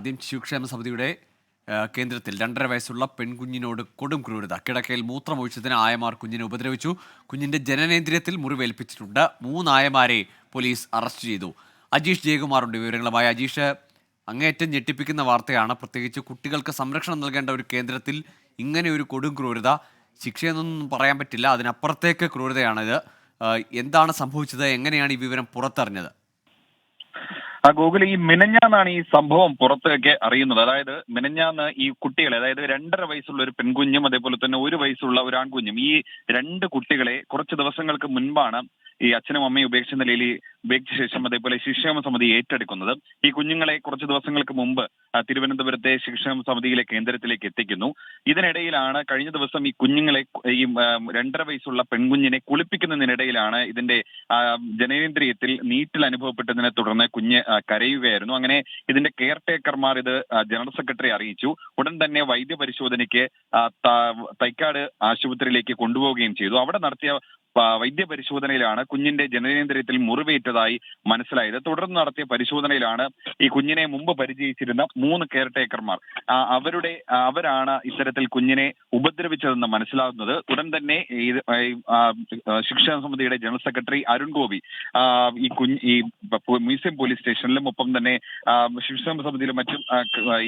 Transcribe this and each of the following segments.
ആദ്യം ശിശുക്ഷേമ സമിതിയുടെ കേന്ദ്രത്തിൽ രണ്ടര വയസ്സുള്ള പെൺകുഞ്ഞിനോട് കൊടും ക്രൂരത. കിടക്കയിൽ മൂത്രമൊഴിച്ചതിന് ആയമാർ കുഞ്ഞിനെ ഉപദ്രവിച്ചു. കുഞ്ഞിന്റെ ജനനേന്ദ്രിയത്തിൽ മുറിവേൽപ്പിച്ചിട്ടുണ്ട്. മൂന്നായമാരെ പോലീസ് അറസ്റ്റ് ചെയ്തു. അജീഷ് ജയകുമാറുണ്ട് വിവരങ്ങളുമായി. അജീഷ് അങ്ങേയറ്റം ഞെട്ടിപ്പിക്കുന്ന വാർത്തയാണ്. പ്രത്യേകിച്ച് കുട്ടികൾക്ക് സംരക്ഷണം നൽകേണ്ട ഒരു കേന്ദ്രത്തിൽ ഇങ്ങനെ ഒരു കൊടും ക്രൂരത ശിക്ഷയെന്നൊന്നും പറയാൻ പറ്റില്ല. അതിനപ്പുറത്തേക്ക് ക്രൂരതയാണിത്. എന്താണ് സംഭവിച്ചത്? എങ്ങനെയാണ് ഈ വിവരം പുറത്തറിഞ്ഞത്? ആ ഗൂഗിൾ ഈ മിനഞ്ഞാന്നാണ് ഈ സംഭവം പുറത്തൊക്കെ അറിയുന്നത്. അതായത് മിനഞ്ഞാന്ന് ഈ കുട്ടികളെ അതായത് രണ്ടര വയസ്സുള്ള ഒരു പെൺകുഞ്ഞും അതേപോലെ തന്നെ ഒരു വയസ്സുള്ള ഒരു ആൺകുഞ്ഞും ഈ രണ്ട് കുട്ടികളെ കുറച്ച് ദിവസങ്ങൾക്ക് മുൻപാണ് ഈ അച്ഛനും അമ്മയും ഉപേക്ഷിച്ച നിലയിൽ ഉപേക്ഷിച്ച ശേഷം അതേപോലെ ശിക്ഷേമ സമിതി ഏറ്റെടുക്കുന്നത്. ഈ കുഞ്ഞുങ്ങളെ കുറച്ച് ദിവസങ്ങൾക്ക് മുമ്പ് തിരുവനന്തപുരത്തെ ശിക്ഷേമ സമിതിയിലെ കേന്ദ്രത്തിലേക്ക് എത്തിക്കുന്നു. ഇതിനിടയിലാണ് കഴിഞ്ഞ ദിവസം ഈ കുഞ്ഞുങ്ങളെ ഈ രണ്ടര വയസ്സുള്ള പെൺകുഞ്ഞിനെ കുളിപ്പിക്കുന്നതിനിടയിലാണ് ഇതിന്റെ ജനനേന്ദ്രിയത്തിൽ നീറ്റിൽ അനുഭവപ്പെട്ടതിനെ തുടർന്ന് കുഞ്ഞ് കരയുകയായിരുന്നു. അങ്ങനെ ഇതിന്റെ കെയർ ടേക്കർമാർ ഇത് ജനറൽ സെക്രട്ടറി അറിയിച്ചു. ഉടൻ തന്നെ വൈദ്യ പരിശോധനയ്ക്ക് തൈക്കാട് ആശുപത്രിയിലേക്ക് കൊണ്ടുപോവുകയും ചെയ്തു. അവിടെ നടത്തിയ വൈദ്യപരിശോധനയിലാണ് കുഞ്ഞിന്റെ ജനനേന്ദ്രിയത്തിൽ മുറിവേറ്റതായി മനസ്സിലായത്. തുടർന്ന് നടത്തിയ പരിശോധനയിലാണ് ഈ കുഞ്ഞിനെ മുമ്പ് പരിചയിച്ചിരുന്ന മൂന്ന് കെയർ ടേക്കർമാർ. അവരുടെ അവരാണ് ഇത്തരത്തിൽ കുഞ്ഞിനെ ഉപദ്രവിച്ചതെന്ന് മനസ്സിലാകുന്നത്. ഉടൻ തന്നെ ശിക്ഷാ സമിതിയുടെ ജനറൽ സെക്രട്ടറി അരുൺ ഗോപി ഈ കുഞ്ഞ് ഈ മ്യൂസിയം പോലീസ് സ്റ്റേഷനിലും ഒപ്പം തന്നെ ശിക്ഷാ സമിതിയിലും മറ്റും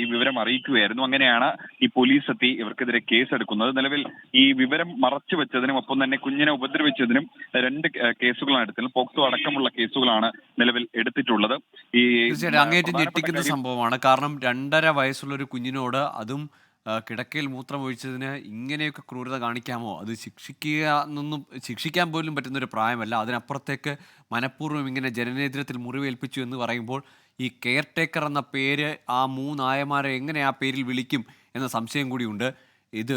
ഈ വിവരം അറിയിക്കുകയായിരുന്നു. അങ്ങനെയാണ് ഈ പോലീസ് എത്തി ഇവർക്കെതിരെ കേസ് എടുക്കുന്നത് നിലവിൽ ഈ വിവരം മറച്ചു വെച്ചതിനും ഒപ്പം തന്നെ കുഞ്ഞിനെ ഉപദ്രവിച്ചതിനും രണ്ട് കേസുകളാണ് എടുത്തത് പോക്സോ അടക്കമുള്ള കേസുകളാണ് നിലവിൽ എടുത്തിട്ടുള്ളത്. ഈ അങ്ങേറ്റം ഞെട്ടിക്കുന്ന സംഭവമാണ്. കാരണം രണ്ടര വയസ്സുള്ള ഒരു കുഞ്ഞിനോട് അതും കിടക്കയിൽ മൂത്രമൊഴിച്ചതിന് ഇങ്ങനെയൊക്കെ ക്രൂരത കാണിക്കാമോ? അത് ശിക്ഷിക്കുക എന്നൊന്നും ശിക്ഷിക്കാൻ പോലും പറ്റുന്ന ഒരു പ്രായമല്ല. അതിനപ്പുറത്തേക്ക് മനഃപൂർവം ഇങ്ങനെ ജനനേന്ദ്രത്തിൽ മുറിവേൽപ്പിച്ചു എന്ന് പറയുമ്പോൾ ഈ കെയർ ടേക്കർ എന്ന പേര് ആ മൂന്നായമാരെ എങ്ങനെ ആ പേരിൽ വിളിക്കും എന്ന സംശയം കൂടിയുണ്ട്. ഇത്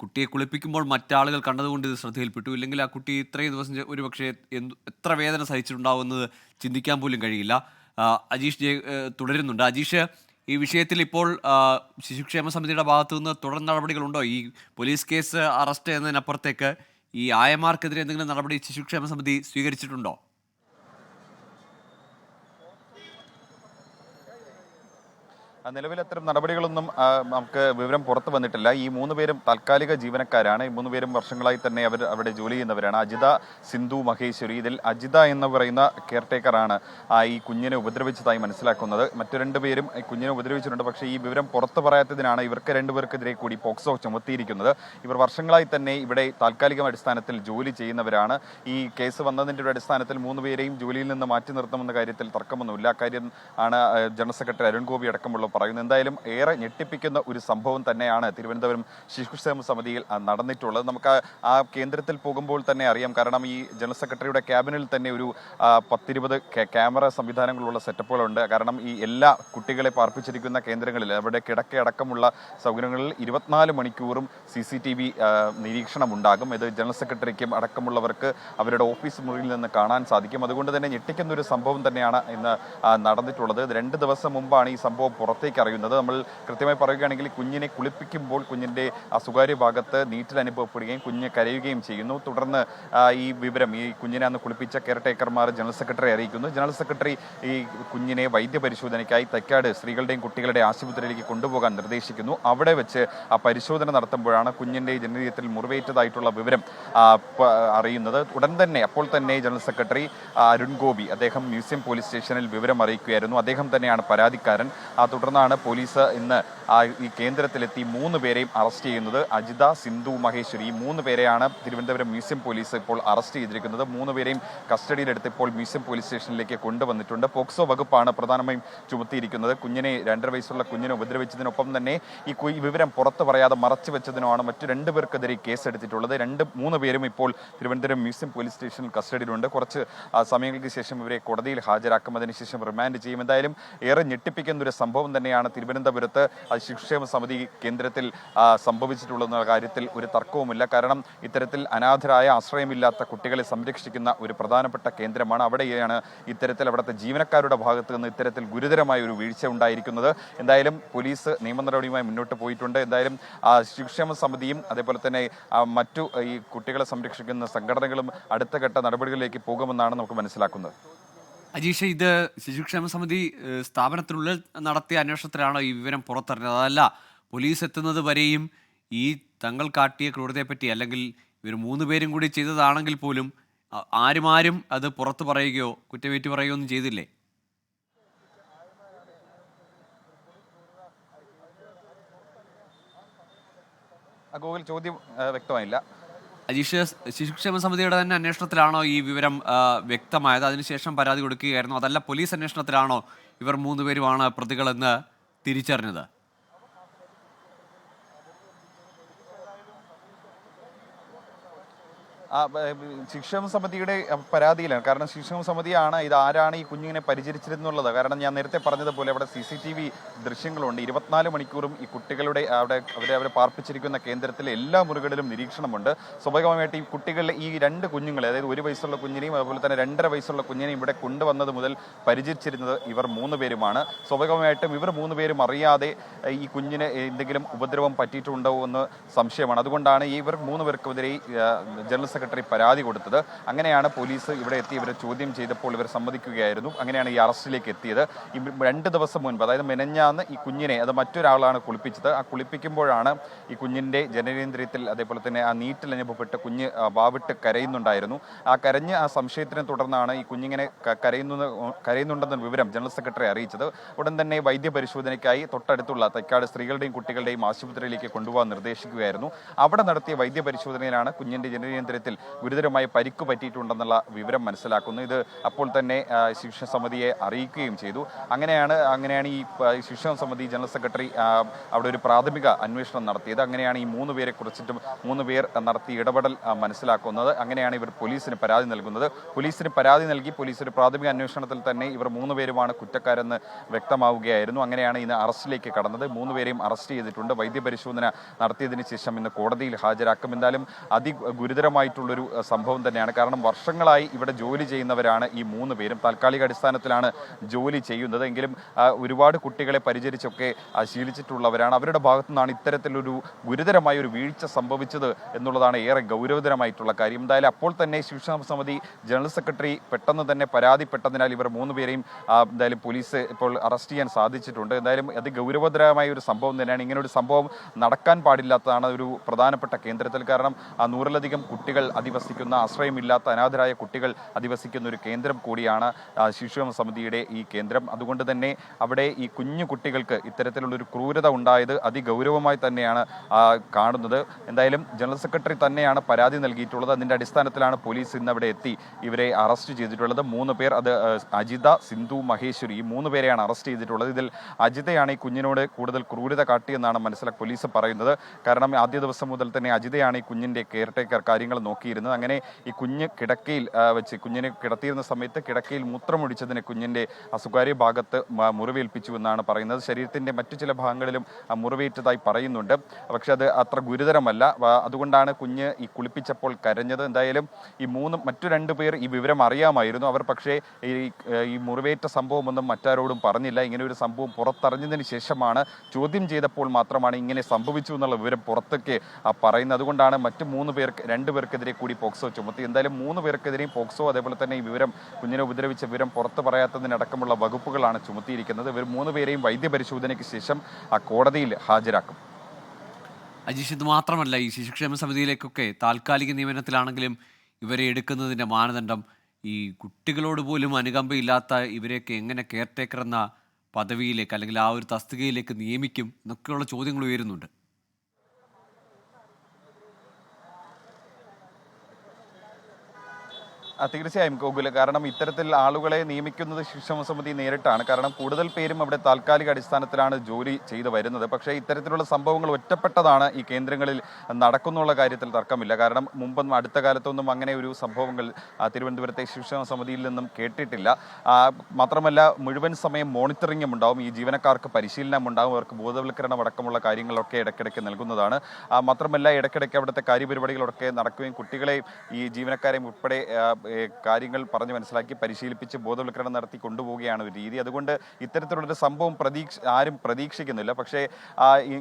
കുട്ടിയെ കുളിപ്പിക്കുമ്പോൾ മറ്റാളുകൾ കണ്ടതുകൊണ്ട് ഇത് ശ്രദ്ധയിൽപ്പെട്ടു. ഇല്ലെങ്കിൽ ആ കുട്ടി ഇത്രയും ദിവസം ഒരു പക്ഷേ എത്ര വേദന സഹിച്ചിട്ടുണ്ടാവുമെന്നത് ചിന്തിക്കാൻ പോലും കഴിയില്ല. അജീഷ് ജയ തുടരുന്നുണ്ട്. അജീഷ് ഈ വിഷയത്തിൽ ഇപ്പോൾ ശിശുക്ഷേമ സമിതിയുടെ ഭാഗത്തു നിന്ന് തുടർ നടപടികളുണ്ടോ? ഈ പോലീസ് കേസ് അറസ്റ്റ് എന്നതിനപ്പുറത്തേക്ക് ഈ ആയമാർക്കെതിരെ എന്തെങ്കിലും നടപടി ശിശുക്ഷേമ സമിതി സ്വീകരിച്ചിട്ടുണ്ടോ? നിലവിൽ അത്തരം നടപടികളൊന്നും നമുക്ക് വിവരം പുറത്തു വന്നിട്ടില്ല. ഈ മൂന്ന് പേരും താൽക്കാലിക ജീവനക്കാരാണ്. ഈ മൂന്ന് പേരും വർഷങ്ങളായി തന്നെ അവർ അവിടെ ജോലി ചെയ്യുന്നവരാണ്. അജിത സിന്ധു മഹേശ്വരി. ഇതിൽ അജിത എന്ന് പറയുന്ന കെയർ ടേക്കറാണ് ആ, ഈ കുഞ്ഞിനെ ഉപദ്രവിച്ചതായി മനസ്സിലാക്കുന്നത്. മറ്റു രണ്ടുപേരും ഈ കുഞ്ഞിനെ ഉപദ്രവിച്ചിട്ടുണ്ട്. പക്ഷേ ഈ വിവരം പുറത്തു പറയാത്തതിനാണ് ഇവർക്ക് രണ്ടുപേർക്കെതിരെ കൂടി പോക്സോ ചുമത്തിയിരിക്കുന്നത്. ഇവർ വർഷങ്ങളായി തന്നെ ഇവിടെ താൽക്കാലിക അടിസ്ഥാനത്തിൽ ജോലി ചെയ്യുന്നവരാണ്. ഈ കേസ് വന്നതിന്റെ ഒരു അടിസ്ഥാനത്തിൽ മൂന്ന് പേരെയും ജോലിയിൽ നിന്ന് മാറ്റി നിർത്തുമെന്ന കാര്യത്തിൽ തർക്കമൊന്നുമില്ല. കാര്യം ആണ് ജനറൽ സെക്രട്ടറി അരുൺ ഗോപി അടക്കമുള്ള പറയുന്നത്. എന്തായാലും ഏറെ ഞെട്ടിപ്പിക്കുന്ന ഒരു സംഭവം തന്നെയാണ് തിരുവനന്തപുരം ശിശുക്ഷേമ സമിതിയിൽ നടന്നിട്ടുള്ളത്. നമുക്ക് ആ- കേന്ദ്രത്തിൽ പോകുമ്പോൾ തന്നെ അറിയാം. കാരണം ഈ ജനറൽ സെക്രട്ടറിയുടെ ക്യാബിനിൽ തന്നെ ഒരു പത്തിരുപത് ക്യാ- ക്യാമറ സംവിധാനങ്ങളുള്ള സെറ്റപ്പുകളുണ്ട്. കാരണം ഈ എല്ലാ കുട്ടികളെ പാർപ്പിച്ചിരിക്കുന്ന കേന്ദ്രങ്ങളിൽ അവിടെ കിടക്കയടക്കമുള്ള സൗകര്യങ്ങളിൽ ഇരുപത്തിനാല് മണിക്കൂറും സി സി ടി വി നിരീക്ഷണം ഉണ്ടാകും ഇത് ജനറൽ സെക്രട്ടറിക്കും അടക്കമുള്ളവർക്ക് അവരുടെ ഓഫീസ് മുറിയിൽ നിന്ന് കാണാൻ സാധിക്കും. അതുകൊണ്ട് തന്നെ ഞെട്ടിക്കുന്ന ഒരു സംഭവം തന്നെയാണ് ഇന്ന് നടന്നിട്ടുള്ളത്. രണ്ട് ദിവസം മുമ്പാണ് ഈ സംഭവം പുറത്തേക്ക് അറിയുന്നത് നമ്മൾ കൃത്യമായി പറയുകയാണെങ്കിൽ കുഞ്ഞിനെ കുളിപ്പിക്കുമ്പോൾ കുഞ്ഞിന്റെ അസുഖാര്യ ഭാഗത്ത് നീറ്റിൽ അനുഭവപ്പെടുകയും കുഞ്ഞ് കരയുകയും ചെയ്യുന്നു. തുടർന്ന് ഈ വിവരം ഈ കുഞ്ഞിനെ അന്ന് കുളിപ്പിച്ച കെയർ ടേക്കർമാർ ജനറൽ സെക്രട്ടറി അറിയിക്കുന്നു. ജനറൽ സെക്രട്ടറി ഈ കുഞ്ഞിനെ വൈദ്യപരിശോധനയ്ക്കായി തൈക്കാട് സ്ത്രീകളുടെയും കുട്ടികളുടെയും ആശുപത്രിയിലേക്ക് കൊണ്ടുപോകാൻ നിർദ്ദേശിക്കുന്നു. അവിടെ വെച്ച് ആ പരിശോധന നടത്തുമ്പോഴാണ് കുഞ്ഞിന്റെ ജനനീയത്തിൽ മുറിവേറ്റതായിട്ടുള്ള വിവരം അറിയുന്നത്. ഉടൻ തന്നെ അപ്പോൾ തന്നെ ജനറൽ സെക്രട്ടറി അരുൺ ഗോപി അദ്ദേഹം മ്യൂസിയം പോലീസ് സ്റ്റേഷനിൽ വിവരം അറിയിക്കുകയായിരുന്നു. അദ്ദേഹം തന്നെയാണ് പരാതിക്കാരൻ. ആ തുടർന്നാണ് പോലീസ് ഇന്ന് ഈ കേന്ദ്രത്തിലെത്തി മൂന്ന് പേരെയും അറസ്റ്റ് ചെയ്യുന്നത്. അജിത സിന്ധു മഹേശ്വരി. ഈ മൂന്ന് പേരെയാണ് തിരുവനന്തപുരം മ്യൂസിയം പോലീസ് ഇപ്പോൾ അറസ്റ്റ് ചെയ്തിരിക്കുന്നത്. മൂന്ന് പേരെയും കസ്റ്റഡിയിലെടുത്ത് ഇപ്പോൾ മ്യൂസിയം പോലീസ് സ്റ്റേഷനിലേക്ക് കൊണ്ടുവന്നിട്ടുണ്ട്. പോക്സോ വകുപ്പാണ് പ്രധാനമായും ചുമത്തിയിരിക്കുന്നത്. കുഞ്ഞിനെ രണ്ടര വയസ്സുള്ള കുഞ്ഞിനെ ഉപദ്രവിച്ചതിനൊപ്പം തന്നെ ഈ വിവരം പുറത്തു പറയാതെ മറച്ചു വെച്ചതിനുമാണ് മറ്റു രണ്ടുപേർക്കെതിരെ കേസെടുത്തിട്ടുള്ളത്. രണ്ട് മൂന്ന് പേരും ഇപ്പോൾ തിരുവനന്തപുരം മ്യൂസിയം പോലീസ് സ്റ്റേഷനിൽ കസ്റ്റഡിയിലുണ്ട്. കുറച്ച് സമയങ്ങൾക്ക് ശേഷം ഇവരെ കോടതിയിൽ ഹാജരാക്കും. അതിനുശേഷം റിമാൻഡ് ചെയ്യും. എന്തായാലും ഏറെ ഞെട്ടിപ്പിക്കുന്ന ഒരു സംഭവം തന്നെയാണ് തിരുവനന്തപുരത്ത് ശിശുക്ഷേമ ശിക്ഷേമ സമിതി കേന്ദ്രത്തിൽ സംഭവിച്ചിട്ടുള്ളതെന്ന കാര്യത്തിൽ ഒരു തർക്കവുമില്ല. കാരണം ഇത്തരത്തിൽ അനാഥരായ ആശ്രയമില്ലാത്ത കുട്ടികളെ സംരക്ഷിക്കുന്ന ഒരു പ്രധാനപ്പെട്ട കേന്ദ്രമാണ് അവിടെയാണ് ഇത്തരത്തിൽ അവിടുത്തെ ജീവനക്കാരുടെ ഭാഗത്ത് നിന്ന് ഇത്തരത്തിൽ ഗുരുതരമായ ഒരു വീഴ്ച ഉണ്ടായിരിക്കുന്നത്. എന്തായാലും പോലീസ് നിയമ നടപടിയുമായി മുന്നോട്ട് പോയിട്ടുണ്ട്. എന്തായാലും ആ ശിക്ഷേമ സമിതിയും അതേപോലെ തന്നെ മറ്റു ഈ കുട്ടികളെ സംരക്ഷിക്കുന്ന സംഘടനകളും അടുത്ത ഘട്ട നടപടികളിലേക്ക് പോകുമെന്നാണ് നമുക്ക് മനസ്സിലാക്കുന്നത്. അജീഷ ഇത് ശിശുക്ഷേമ സമിതി സ്ഥാപനത്തിനുള്ളിൽ നടത്തിയ അന്വേഷണത്തിലാണോ ഈ വിവരം പുറത്തറിഞ്ഞത്. അതല്ല പോലീസ് എത്തുന്നത് വരെയും ഈ തങ്ങൾ കാട്ടിയ ക്രൂരതയെപ്പറ്റി അല്ലെങ്കിൽ ഇവർ മൂന്ന് പേരും കൂടി ചെയ്തതാണെങ്കിൽ പോലും ആരുമാരും ആരും ആരും അത് പുറത്തു പറയുകയോ കുറ്റമേറ്റ് പറയുകയോ ഒന്നും ചെയ്തില്ലേ? ഗൂഗിൾ ചോദ്യം വ്യക്തമായില്ല. ശിശുക്ഷേമ സമിതിയുടെ തന്നെ അന്വേഷണത്തിലാണോ ഈ വിവരം വ്യക്തമായത്? അതിനുശേഷം പരാതി കൊടുക്കുകയായിരുന്നു. അതല്ല പോലീസ് അന്വേഷണത്തിലാണോ ഇവർ മൂന്ന് പേരുമാണ് പ്രതികളെന്ന് തിരിച്ചറിഞ്ഞത് ആ ബ- ശിക്ഷണ സമിതിയുടെ പരാതിയിലാണ്. കാരണം ശിക്ഷണ സമിതിയാണ് ഇത് ആരാണ് ഈ കുഞ്ഞിനെ പരിചരിച്ചിരുന്നുള്ളത്. കാരണം ഞാൻ നേരത്തെ പറഞ്ഞതുപോലെ അവിടെ സി സി ടി വി ദൃശ്യങ്ങളുണ്ട്. ഇരുപത്തിനാല് മണിക്കൂറും ഈ കുട്ടികളുടെ അവിടെ അവരെ അവരെ പാർപ്പിച്ചിരിക്കുന്ന കേന്ദ്രത്തിലെ എല്ലാ മുറികളിലും നിരീക്ഷണമുണ്ട്. സ്വാഭാവികമായിട്ട് ഈ കുട്ടികളിലെ ഈ രണ്ട് കുഞ്ഞുങ്ങളെ അതായത് ഒരു വയസ്സുള്ള കുഞ്ഞിനെയും അതുപോലെ തന്നെ രണ്ടര വയസ്സുള്ള കുഞ്ഞിനെയും ഇവിടെ കൊണ്ടുവന്നത് മുതൽ പരിചരിച്ചിരുന്നത് ഇവർ മൂന്ന് പേരുമാണ്. സ്വാഭാവികമായിട്ടും ഇവർ മൂന്ന് പേരും അറിയാതെ ഈ കുഞ്ഞിന് എന്തെങ്കിലും ഉപദ്രവം പറ്റിയിട്ടുണ്ടോ എന്ന് സംശയമാണ്. അതുകൊണ്ടാണ് ഇവർ മൂന്ന് പേർക്കെതിരെ ജനറൽ സെക്രട്ടറി പരാതി കൊടുത്തത്. അങ്ങനെയാണ് പോലീസ് ഇവിടെ എത്തി ഇവരെ ചോദ്യം ചെയ്തപ്പോൾ ഇവർ സമ്മതിക്കുകയായിരുന്നു. അങ്ങനെയാണ് ഈ അറസ്റ്റിലേക്ക് എത്തിയത്. രണ്ട് ദിവസം മുൻപ് അതായത് മെനഞ്ഞാന്ന് ഈ കുഞ്ഞിനെ അത് മറ്റൊരാളാണ് കുളിപ്പിച്ചത്. ആ കുളിപ്പിക്കുമ്പോഴാണ് ഈ കുഞ്ഞിന്റെ ജനനേന്ദ്രിയത്തിൽ അതേപോലെ തന്നെ ആ നീറ്റിൽ അനുഭവപ്പെട്ട് കുഞ്ഞ് വാവിട്ട് കരയുന്നുണ്ടായിരുന്നു. ആ കരഞ്ഞ് ആ സംശയത്തിനെ തുടർന്നാണ് ഈ കുഞ്ഞിങ്ങനെ കരയുന്ന കരയുന്നുണ്ടെന്ന വിവരം ജനറൽ സെക്രട്ടറി അറിയിച്ചത്. ഉടൻ തന്നെ വൈദ്യപരിശോധനയ്ക്കായി തൊട്ടടുത്തുള്ള തൈക്കാട് സ്ത്രീകളുടെയും കുട്ടികളുടെയും ആശുപത്രിയിലേക്ക് കൊണ്ടുപോകാൻ നിർദ്ദേശിക്കുകയായിരുന്നു. അവിടെ നടത്തിയ വൈദ്യപരിശോധനയിലാണ് കുഞ്ഞിന്റെ ജനനേന്ദ്രിയത്തിൽ ഗുരുതരമായി പരിക്ക് പറ്റിയിട്ടുണ്ടെന്നുള്ള വിവരം മനസ്സിലാക്കുന്നു. ഇത് അപ്പോൾ തന്നെ ശിക്ഷ സമിതിയെ അറിയിക്കുകയും ചെയ്തു. അങ്ങനെയാണ് അങ്ങനെയാണ് ഈ ശിക്ഷ സമിതി ജനറൽ സെക്രട്ടറി അവിടെ ഒരു പ്രാഥമിക അന്വേഷണം നടത്തിയത്. അങ്ങനെയാണ് ഈ മൂന്ന് പേരെ കുറിച്ചിട്ടും മൂന്ന് പേർ നടത്തിയ ഇടപെടൽ മനസ്സിലാക്കുന്നത്. അങ്ങനെയാണ് ഇവർ പോലീസിന് പരാതി നൽകുന്നത്. പോലീസിന് പരാതി നൽകി പോലീസ് ഒരു പ്രാഥമിക അന്വേഷണത്തിൽ തന്നെ ഇവർ മൂന്ന് പേരുമാണ് കുറ്റക്കാരെന്ന് വ്യക്തമാവുകയായിരുന്നു. അങ്ങനെയാണ് ഇന്ന് അറസ്റ്റിലേക്ക് കടന്നത്. മൂന്ന് പേരെയും അറസ്റ്റ് ചെയ്തിട്ടുണ്ട്. വൈദ്യപരിശോധന നടത്തിയതിന് ശേഷം ഇന്ന് കോടതിയിൽ ഹാജരാക്കും. എന്തായാലും അതിഗുരുതരമായിട്ടുള്ളൊരു അഹ്, സംഭവം തന്നെയാണ്. കാരണം വർഷങ്ങളായി ഇവിടെ ജോലി ചെയ്യുന്നവരാണ് ഈ മൂന്ന് പേരും. താൽക്കാലിക അടിസ്ഥാനത്തിലാണ് ജോലി ചെയ്യുന്നത്. എങ്കിലും ഒരുപാട് കുട്ടികളെ പരിചരിച്ചൊക്കെ ശീലിച്ചിട്ടുള്ളവരാണ്. അവരുടെ ഭാഗത്തു നിന്നാണ് ഇത്തരത്തിലൊരു ഗുരുതരമായ ഒരു വീഴ്ച സംഭവിച്ചത് എന്നുള്ളതാണ് ഏറെ ഗൗരവതരമായിട്ടുള്ള കാര്യം. എന്തായാലും അപ്പോൾ തന്നെ ശിക്ഷണ സമിതി ജനറൽ സെക്രട്ടറി പെട്ടെന്ന് തന്നെ പരാതിപ്പെട്ടതിനാൽ ഇവർ മൂന്ന് പേരെയും എന്തായാലും പോലീസ് ഇപ്പോൾ അറസ്റ്റ് ചെയ്യാൻ സാധിച്ചിട്ടുണ്ട്. എന്തായാലും അത് ഗൗരവതരമായ ഒരു സംഭവം തന്നെയാണ്. ഇങ്ങനെ ഒരു സംഭവം നടക്കാൻ പാടില്ലാത്തതാണ് ഒരു പ്രധാനപ്പെട്ട കേന്ദ്രത്തിൽ. കാരണം നൂറിലധികം കുട്ടികൾ അധിവസിക്കുന്ന ആശ്രയമില്ലാത്ത അനാഥരായ കുട്ടികൾ അധിവസിക്കുന്ന ഒരു കേന്ദ്രം കൂടിയാണ് ശിശുക്ഷേമ സമിതിയുടെ ഈ കേന്ദ്രം. അതുകൊണ്ട് തന്നെ അവിടെ ഈ കുഞ്ഞു കുട്ടികൾക്ക് ഇത്തരത്തിലുള്ളൊരു ക്രൂരത ഉണ്ടായത് അതിഗൗരവമായി തന്നെയാണ് കാണുന്നത്. എന്തായാലും ജനറൽ സെക്രട്ടറി തന്നെയാണ് പരാതി നൽകിയിട്ടുള്ളത്. അതിന്റെ അടിസ്ഥാനത്തിലാണ് പോലീസ് ഇന്ന് അവിടെ എത്തി ഇവരെ അറസ്റ്റ് ചെയ്തിട്ടുള്ളത്. മൂന്ന് പേർ അത് അജിത സിന്ധു മഹേശ്വരി ഈ മൂന്ന് പേരെയാണ് അറസ്റ്റ് ചെയ്തിട്ടുള്ളത്. ഇതിൽ അജിതയാണ് ഈ കുഞ്ഞിനോട് കൂടുതൽ ക്രൂരത കാട്ടിയെന്നാണ് മനസ്സിലാക്കി പോലീസ് പറയുന്നത്. കാരണം ആദ്യ ദിവസം മുതൽ തന്നെ അജിതയാണ് ഈ കുഞ്ഞിന്റെ കെയർ ടേക്കർ കാര്യങ്ങൾ നോക്കിയിരുന്നത് അങ്ങനെ ഈ കുഞ്ഞ് കിടക്കയിൽ വെച്ച് കുഞ്ഞിനെ കിടത്തിയിരുന്ന സമയത്ത് കിടക്കയിൽ മൂത്രമൊഴിച്ചതിന് കുഞ്ഞിന്റെ സ്വകാര്യ ഭാഗത്ത് മുറിവേൽപ്പിച്ചു എന്നാണ് പറയുന്നത്. ശരീരത്തിന്റെ മറ്റു ചില ഭാഗങ്ങളിലും മുറിവേറ്റതായി പറയുന്നുണ്ട്. പക്ഷെ അത് അത്ര ഗുരുതരമല്ല. അതുകൊണ്ടാണ് കുഞ്ഞ് ഈ കുളിപ്പിച്ചപ്പോൾ കരഞ്ഞത്. എന്തായാലും ഈ മൂന്ന് മറ്റു രണ്ടു പേർ ഈ വിവരം അറിയാമായിരുന്നു. അവർ പക്ഷേ ഈ ഈ മുറിവേറ്റ സംഭവമൊന്നും മറ്റാരോടും പറഞ്ഞില്ല. ഇങ്ങനെ ഒരു സംഭവം പുറത്തറിഞ്ഞതിന് ശേഷമാണ് ചോദ്യം ചെയ്തപ്പോൾ മാത്രമാണ് ഇങ്ങനെ സംഭവിച്ചു എന്നുള്ള വിവരം പുറത്തേക്ക് പറയുന്നത്. അതുകൊണ്ടാണ് മറ്റു മൂന്ന് പേർക്ക് രണ്ടു പേർക്കെതിരെ കൂടി പോക്സോ ചുമത്തി. എന്തായാലും മൂന്ന് പേർക്കെതിരെയും പോക്സോ അതേപോലെ തന്നെ ഈ വിവരം കുഞ്ഞിനെ ഉപദ്രവിച്ച വിവരം പുറത്ത് പറയാത്തതിനടക്കമുള്ള വകുപ്പുകളാണ് ചുമത്തിയിരിക്കുന്നത്. ഇവർ മൂന്ന് പേരെയും വൈദ്യപരിശോധനയ്ക്ക് ശേഷം ആ കോടതിയിൽ ഹാജരാക്കും. അജീഷ് ഇത് മാത്രമല്ല ഈ ശിശുക്ഷേമ സമിതിയിലേക്കൊക്കെ താൽക്കാലിക നിയമനത്തിലാണെങ്കിലും ഇവരെ എടുക്കുന്നതിന്റെ മാനദണ്ഡം ഈ കുട്ടികളോട് പോലും അനുകമ്പയില്ലാത്ത ഇവരെയൊക്കെ എങ്ങനെ കെയർ ടേക്കർ എന്ന പദവിയിലേക്ക് അല്ലെങ്കിൽ ആ ഒരു തസ്തികയിലേക്ക് നിയമിക്കും എന്നൊക്കെയുള്ള ചോദ്യങ്ങൾ ഉയരുന്നുണ്ട്. തീർച്ചയായും ഗോകുല. കാരണം ഇത്തരത്തിൽ ആളുകളെ നിയമിക്കുന്നത് ശിക്ഷമ സമിതി നേരിട്ടാണ്. കാരണം കൂടുതൽ പേരും അവിടെ താൽക്കാലിക അടിസ്ഥാനത്തിലാണ് ജോലി ചെയ്തു വരുന്നത്. പക്ഷേ ഇത്തരത്തിലുള്ള സംഭവങ്ങൾ ഒറ്റപ്പെട്ടതാണ് ഈ കേന്ദ്രങ്ങളിൽ നടക്കുന്നുള്ള കാര്യത്തിൽ തർക്കമില്ല. കാരണം മുമ്പൊന്നും അടുത്ത കാലത്തൊന്നും അങ്ങനെ ഒരു സംഭവങ്ങൾ തിരുവനന്തപുരത്തെ ശിക്ഷണ സമിതിയിൽ നിന്നും കേട്ടിട്ടില്ല. മാത്രമല്ല മുഴുവൻ സമയം മോണിറ്ററിംഗും ഉണ്ടാവും. ഈ ജീവനക്കാർക്ക് പരിശീലനം ഉണ്ടാവും. അവർക്ക് ബോധവൽക്കരണം അടക്കമുള്ള കാര്യങ്ങളൊക്കെ ഇടയ്ക്കിടയ്ക്ക് നൽകുന്നതാണ്. മാത്രമല്ല ഇടയ്ക്കിടയ്ക്ക് അവിടുത്തെ കാര്യപരിപാടികളൊക്കെ നടക്കുകയും കുട്ടികളെയും ഈ ജീവനക്കാരെയും ഉൾപ്പെടെ കാര്യങ്ങൾ പറഞ്ഞ് മനസ്സിലാക്കി പരിശീലിപ്പിച്ച് ബോധവൽക്കരണം നടത്തി കൊണ്ടുപോവുകയാണ് ഒരു രീതി. അതുകൊണ്ട് ഇത്തരത്തിലുള്ളൊരു സംഭവം പ്രതീക്ഷ ആരും പ്രതീക്ഷിക്കുന്നില്ല. പക്ഷേ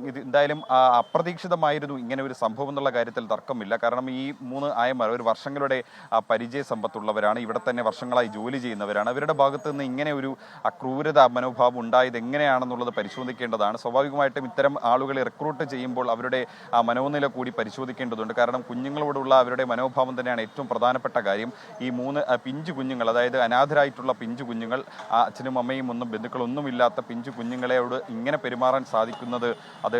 ഇത് എന്തായാലും അപ്രതീക്ഷിതമായിരുന്നു ഇങ്ങനെ ഒരു സംഭവം എന്നുള്ള കാര്യത്തിൽ തർക്കമില്ല. കാരണം ഈ മൂന്ന് ആയമാർ ഒരു വർഷങ്ങളുടെ പരിചയ സമ്പത്തുള്ളവരാണ്. ഇവിടെ തന്നെ വർഷങ്ങളായി ജോലി ചെയ്യുന്നവരാണ്. അവരുടെ ഭാഗത്ത് നിന്ന് ഇങ്ങനെ ഒരു അക്രൂരത ക്രൂരത മനോഭാവം ഉണ്ടായത് എങ്ങനെയാണെന്നുള്ളത് പരിശോധിക്കേണ്ടതാണ്. സ്വാഭാവികമായിട്ടും ഇത്തരം ആളുകളെ റിക്രൂട്ട് ചെയ്യുമ്പോൾ അവരുടെ മനോനില കൂടി പരിശോധിക്കേണ്ടതുണ്ട്. കാരണം കുഞ്ഞുങ്ങളോടുള്ള അവരുടെ മനോഭാവം തന്നെയാണ് ഏറ്റവും പ്രധാനപ്പെട്ട കാര്യം. ഈ മൂന്ന് പിഞ്ചു കുഞ്ഞുങ്ങൾ അതായത് അനാഥരായിട്ടുള്ള പിഞ്ചു കുഞ്ഞുങ്ങൾ അച്ഛനും അമ്മയും ഒന്നും ബന്ധുക്കളൊന്നുമില്ലാത്ത പിഞ്ചു കുഞ്ഞുങ്ങളെയോട് ഇങ്ങനെ പെരുമാറാൻ സാധിക്കുന്നത് അത്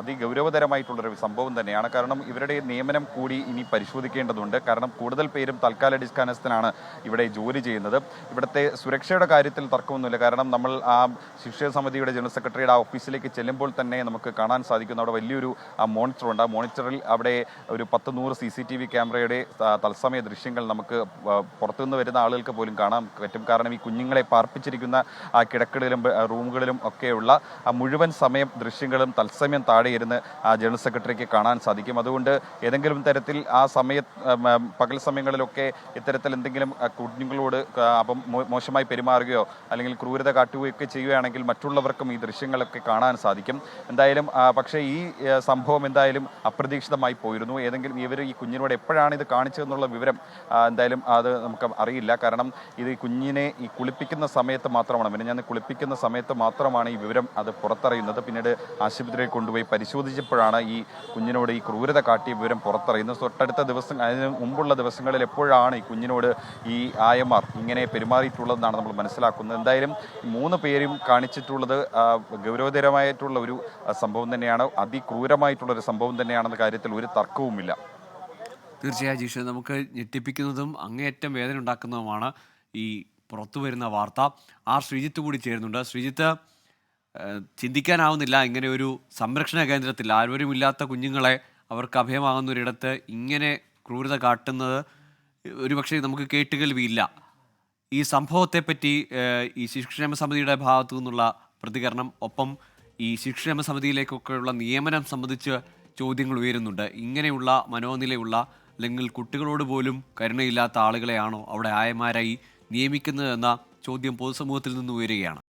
അതിഗൗരവതരമായിട്ടുള്ളൊരു സംഭവം തന്നെയാണ്. കാരണം ഇവരുടെ നിയമനം കൂടി ഇനി പരിശോധിക്കേണ്ടതുണ്ട്. കാരണം കൂടുതൽ പേരും തൽക്കാലാടിസ്ഥാനത്തിലാണ് ഇവിടെ ജോലി ചെയ്യുന്നത്. ഇവിടുത്തെ സുരക്ഷയുടെ കാര്യത്തിൽ തർക്കമൊന്നുമില്ല. കാരണം നമ്മൾ ആ ശിക്ഷക സമിതിയുടെ ജനറൽ സെക്രട്ടറിയുടെ ആ ഓഫീസിലേക്ക് ചെല്ലുമ്പോൾ തന്നെ നമുക്ക് കാണാൻ സാധിക്കുന്നു അവിടെ വലിയൊരു മോണിറ്ററുണ്ട്. ആ മോണിറ്ററിൽ അവിടെ ഒരു പത്ത് നൂറ് സി സി ടി വി ക്യാമറയുടെ തത്സമയ ദൃശ്യങ്ങൾ നമുക്ക് ആ, പുറത്തുനിന്ന് വരുന്ന ആളുകൾക്ക് പോലും കാണാൻ പറ്റും കാരണം ഈ കുഞ്ഞുങ്ങളെ പാർപ്പിച്ചിരിക്കുന്ന ആ കിടക്കകളിലും ബ- റൂമുകളിലും ഒക്കെയുള്ള ആ മുഴുവൻ സമയം ദൃശ്യങ്ങളും തത്സമയം താഴെ ഇരുന്ന് ആ ജനറൽ സെക്രട്ടറിക്ക് കാണാൻ സാധിക്കും. അതുകൊണ്ട് ഏതെങ്കിലും തരത്തിൽ ആ സമയ പകൽ സമയങ്ങളിലൊക്കെ ഇത്തരത്തിൽ എന്തെങ്കിലും കുഞ്ഞുങ്ങളോട് അപ്പം മോശമായി പെരുമാറുകയോ അല്ലെങ്കിൽ ക്രൂരത കാട്ടുകയൊക്കെ ചെയ്യുകയാണെങ്കിൽ മറ്റുള്ളവർക്കും ഈ ദൃശ്യങ്ങളൊക്കെ കാണാൻ സാധിക്കും. എന്തായാലും പക്ഷേ ഈ സംഭവം എന്തായാലും അപ്രതീക്ഷിതമായി പോയിരുന്നു. ഏതെങ്കിലും ഇവർ ഈ കുഞ്ഞിനോട് എപ്പോഴാണ് ഇത് കാണിച്ചതെന്നുള്ള വിവരം എന്തായാലും അത് നമുക്ക് അറിയില്ല. കാരണം ഇത് കുഞ്ഞിനെ ഈ കുളിപ്പിക്കുന്ന സമയത്ത് മാത്രമാണ്. പിന്നെ ഞാൻ കുളിപ്പിക്കുന്ന സമയത്ത് മാത്രമാണ് ഈ വിവരം അത് പുറത്തറിയുന്നത്. പിന്നീട് ആശുപത്രിയിൽ കൊണ്ടുപോയി പരിശോധിച്ചപ്പോഴാണ് ഈ കുഞ്ഞിനോട് ഈ ക്രൂരത കാട്ടിയ വിവരം പുറത്തറിയുന്നത്. തൊട്ടടുത്ത ദിവസം അതിന് മുമ്പുള്ള ദിവസങ്ങളിൽ എപ്പോഴാണ് ഈ കുഞ്ഞിനോട് ഈ ആയമാർ ഇങ്ങനെ പെരുമാറിയിട്ടുള്ളതെന്നാണ് നമ്മൾ മനസ്സിലാക്കുന്നത്. എന്തായാലും മൂന്ന് പേരും കാണിച്ചിട്ടുള്ളത് ഗൗരവതരമായിട്ടുള്ള ഒരു സംഭവം തന്നെയാണ്. അതിക്രൂരമായിട്ടുള്ള ഒരു സംഭവം തന്നെയാണെന്ന കാര്യത്തിൽ ഒരു തർക്കവുമില്ല. തീർച്ചയായും ജീഷ നമുക്ക് ഞെട്ടിപ്പിക്കുന്നതും അങ്ങേയറ്റം വേദന ഉണ്ടാക്കുന്നതുമാണ് ഈ പുറത്തു വരുന്ന വാർത്ത. ആ ശ്രീജിത്ത് കൂടി ചേരുന്നുണ്ട്. ശ്രീജിത്ത് ചിന്തിക്കാനാവുന്നില്ല. ഇങ്ങനെ ഒരു സംരക്ഷണ കേന്ദ്രത്തിൽ ആരോരുമില്ലാത്ത കുഞ്ഞുങ്ങളെ അവർക്ക് അഭയമാകുന്ന ഒരിടത്ത് ഇങ്ങനെ ക്രൂരത കാട്ടുന്നത് ഒരുപക്ഷെ നമുക്ക് കേട്ടുകേൾവിയില്ല. ഈ സംഭവത്തെ പറ്റി ഈ ശിശുക്ഷേമ സമിതിയുടെ ഭാഗത്തു നിന്നുള്ള പ്രതികരണം ഒപ്പം ഈ ശിശുക്ഷേമ സമിതിയിലേക്കൊക്കെയുള്ള നിയമനം സംബന്ധിച്ച് ചോദ്യങ്ങൾ ഉയരുന്നുണ്ട്. ഇങ്ങനെയുള്ള മനോനിലയുള്ള അല്ലെങ്കിൽ കുട്ടികളോട് പോലും കരുണയില്ലാത്ത ആളുകളെയാണോ അവിടെ ആയമാരായി നിയമിക്കുന്നത് എന്ന ചോദ്യം പൊതുസമൂഹത്തിൽ നിന്ന് ഉയരുകയാണ്.